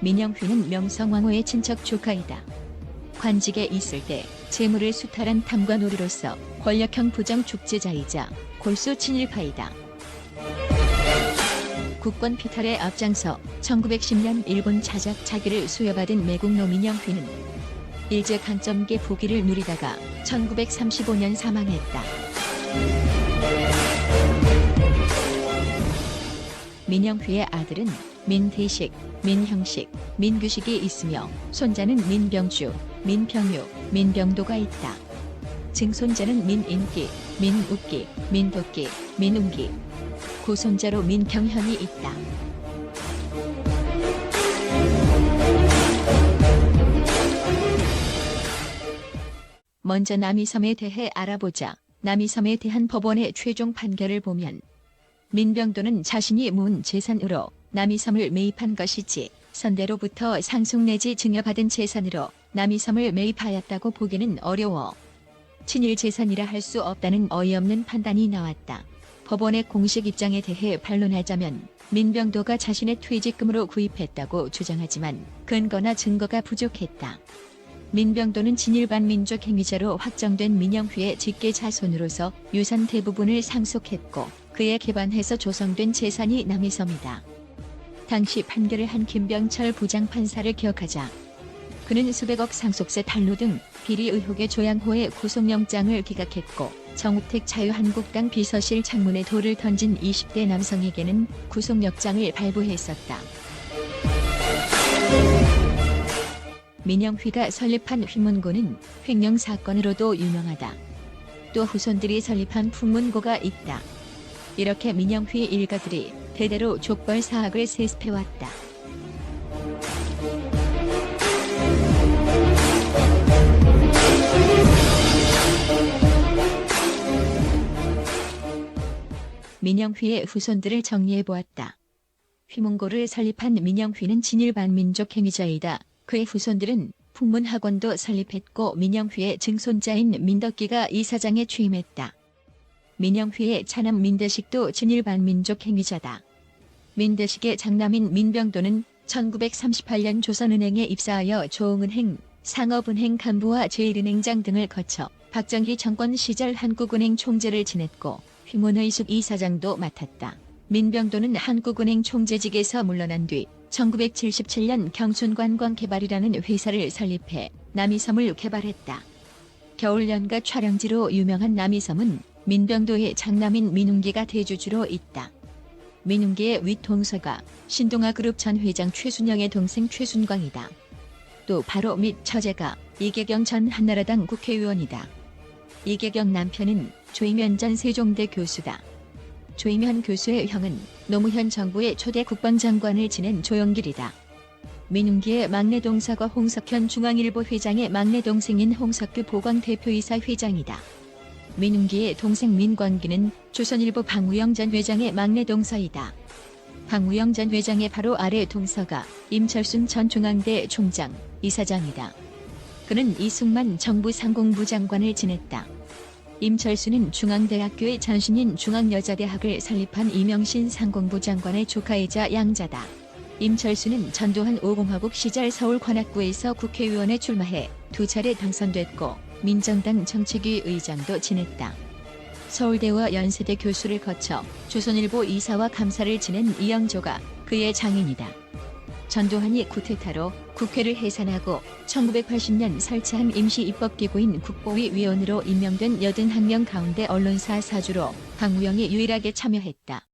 민영휘는 명성황후의 친척 조카이다. 관직에 있을 때 재물을 수탈한 탐관오리로서 권력형 부정 축제자이자 골수 친일파이다. 국권 피탈에 앞장서 1910년 일본 자작 자기를 수여받은 매국노 민영휘는 일제 강점기 부기를 누리다가 1935년 사망했다. 민영휘의 아들은 민대식, 민형식, 민규식이 있으며 손자는 민병주, 민평유, 민병도가 있다. 증손자는 민인기, 민욱기, 민도기, 민웅기, 고손자로 민경현이 있다. 먼저 남이섬에 대해 알아보자. 남이섬에 대한 법원의 최종 판결을 보면 민병도는 자신이 문 재산으로 남이섬을 매입한 것이지 선대로부터 상속 내지 증여받은 재산으로 남이섬을 매입하였다고 보기는 어려워. 친일 재산이라 할 수 없다는 어이없는 판단이 나왔다. 법원의 공식 입장에 대해 반론하자면 민병도가 자신의 퇴직금으로 구입했다고 주장하지만 근거나 증거가 부족했다. 민병도는 진일반 민족 행위자로 확정된 민영휘의 직계 자손으로서 유산 대부분을 상속했고 그에 기반해서 조성된 재산이 남이섬이다. 당시 판결을 한 김병철 부장판사를 기억하자. 그는 수백억 상속세 탈루 등 비리 의혹의 조양호의 구속영장을 기각했고 정우택 자유한국당 비서실 창문에 돌을 던진 20대 남성에게는 구속영장을 발부했었다. 민영휘가 설립한 휘문고는 횡령 사건으로도 유명하다. 또 후손들이 설립한 풍문고가 있다. 이렇게 민영휘 일가들이 대대로 족벌 사학을 세습해왔다. 민영휘의 후손들을 정리해보았다. 휘문고를 설립한 민영휘는 진일 반민족 행위자이다. 그의 후손들은 풍문학원도 설립했고 민영휘의 증손자인 민덕기가 이사장에 취임했다. 민영휘의 차남 민대식도 진일 반민족 행위자다. 민대식의 장남인 민병도는 1938년 조선은행에 입사하여 조응은행, 상업은행 간부와 제1은행장 등을 거쳐 박정희 정권 시절 한국은행 총재를 지냈고 휘문의숙 이사장도 맡았다. 민병도는 한국은행 총재직에서 물러난 뒤 1977년 경순관광개발이라는 회사를 설립해 남이섬을 개발했다. 겨울연가 촬영지로 유명한 남이섬은 민병도의 장남인 민웅기가 대주주로 있다. 민웅기의 윗동서가 신동아 그룹 전 회장 최순영의 동생 최순광이다. 또 바로 밑 처제가 이계경 전 한나라당 국회의원이다. 이계경 남편은 조이면 전 세종대 교수다. 조이면 교수의 형은 노무현 정부의 초대 국방장관을 지낸 조영길이다. 민웅기의 막내 동서가 홍석현 중앙일보 회장의 막내 동생인 홍석규 보광대표이사 회장이다. 민웅기의 동생 민광기는 조선일보 방우영 전 회장의 막내 동서이다. 방우영 전 회장의 바로 아래 동서가 임철순 전 중앙대 총장, 이사장이다. 그는 이승만 정부 상공부 장관을 지냈다. 임철수는 중앙대학교의 전신인 중앙여자대학을 설립한 이명신 상공부 장관의 조카이자 양자다. 임철수는 전두환 5공화국 시절 서울 관악구에서 국회의원에 출마해 두 차례 당선됐고 민정당 정책위 의장도 지냈다. 서울대와 연세대 교수를 거쳐 조선일보 이사와 감사를 지낸 이영조가 그의 장인이다. 전두환이 쿠데타로 국회를 해산하고 1980년 설치한 임시입법기구인 국보위 위원으로 임명된 81명 가운데 언론사 사주로 박무영이 유일하게 참여했다.